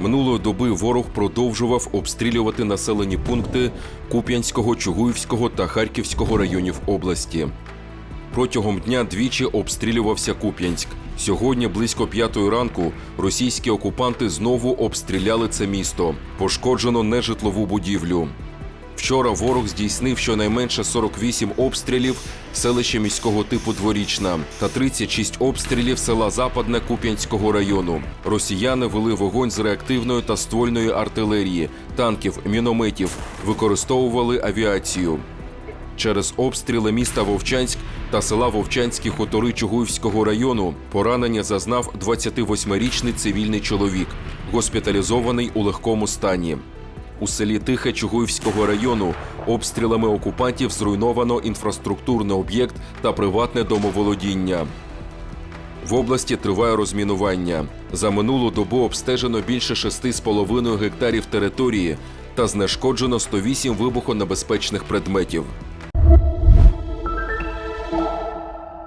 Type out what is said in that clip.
Минулої доби ворог продовжував обстрілювати населені пункти Куп'янського, Чугуївського та Харківського районів області. Протягом дня двічі обстрілювався Куп'янськ. Сьогодні, близько п'ятої ранку, російські окупанти знову обстріляли це місто. Пошкоджено нежитлову будівлю. Вчора ворог здійснив щонайменше 48 обстрілів селища міського типу Дворічна та 36 обстрілів села Западне Куп'янського району. Росіяни вели вогонь з реактивної та ствольної артилерії, танків, мінометів, використовували авіацію. Через обстріли міста Вовчанськ та села Вовчанські хутори Чугуївського району поранення зазнав 28-річний цивільний чоловік, госпіталізований у легкому стані. У селі Тихе Чугуївського району обстрілами окупантів зруйновано інфраструктурний об'єкт та приватне домоволодіння. В області триває розмінування. За минулу добу обстежено більше 6,5 гектарів території та знешкоджено 108 вибухонебезпечних предметів.